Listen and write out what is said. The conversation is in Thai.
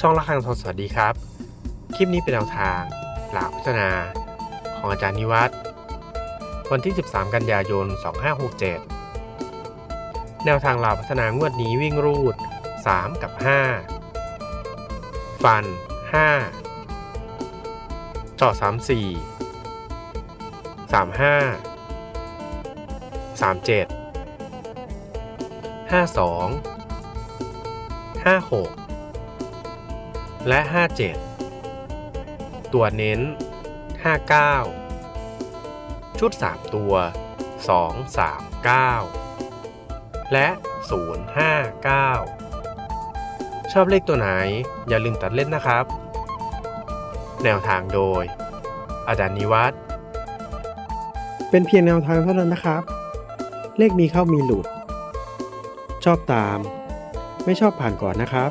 ช่องละครังทองสวัสดีครับ คลิปนี้เป็นแนวทางหลากพัฒนา ของอาจารย์นิวัฒน์วันที่ 13 กันยายน 2567 แนวทางหลากพัฒนางวดนี้วิ่งรูด 3 กับ 5 ฟัน5เจาะ34 35 37 52 56 และ 57 ตัวเน้น 59 ชุด 3 ตัว 2 3 9 และ 059 ชอบเลขตัวไหนอย่าลืมตัดเล่นนะครับ แนวทางโดย อาจารย์นิวัฒน์เป็นเพียงแนวทางเท่านั้นนะครับ เลขมีเข้ามีหลุด ชอบตาม ไม่ชอบผ่านก่อนนะครับ